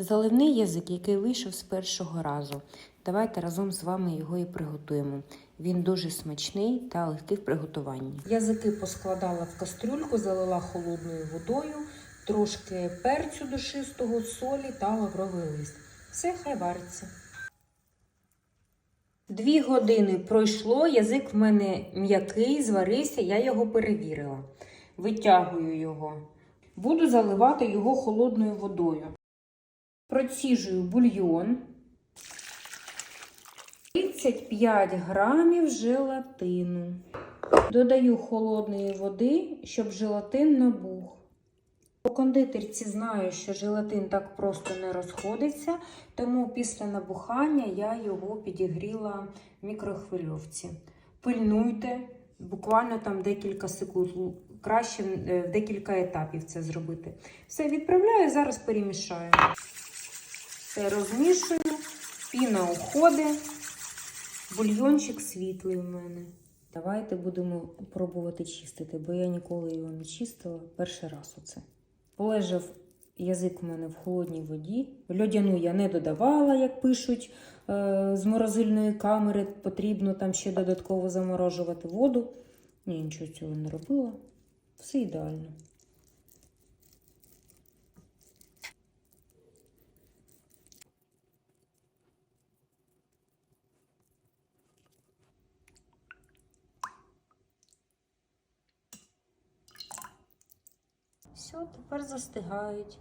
Заливний язик, який вийшов з першого разу. Давайте разом з вами його і приготуємо. Він дуже смачний та легкий в приготуванні. Язики поскладала в кастрюльку, залила холодною водою, трошки перцю душистого, солі та лавровий лист. Все хай вариться. Дві години пройшло, язик в мене м'який, зварився, я його перевірила. Витягую його. Буду заливати його холодною водою. Проціжую бульйон. 35 грамів желатину. Додаю холодної води, щоб желатин набух. По кондитерці знаю, що желатин так просто не розходиться, тому після набухання я його підігріла в мікрохвильовці. Пильнуйте, буквально там декілька секунд, краще е, декілька етапів це зробити. Все відправляю, зараз перемішаю. Все розмішую, піна уходить, бульйончик світлий у мене. Давайте будемо пробувати чистити, бо я ніколи його не чистила. Перший раз оце. Полежав язик у мене в холодній воді. Льодяну я не додавала, як пишуть е, з морозильної камери. Потрібно там ще додатково заморожувати воду. Ні, нічого цього не робила. Все ідеально. Все, тепер застигають.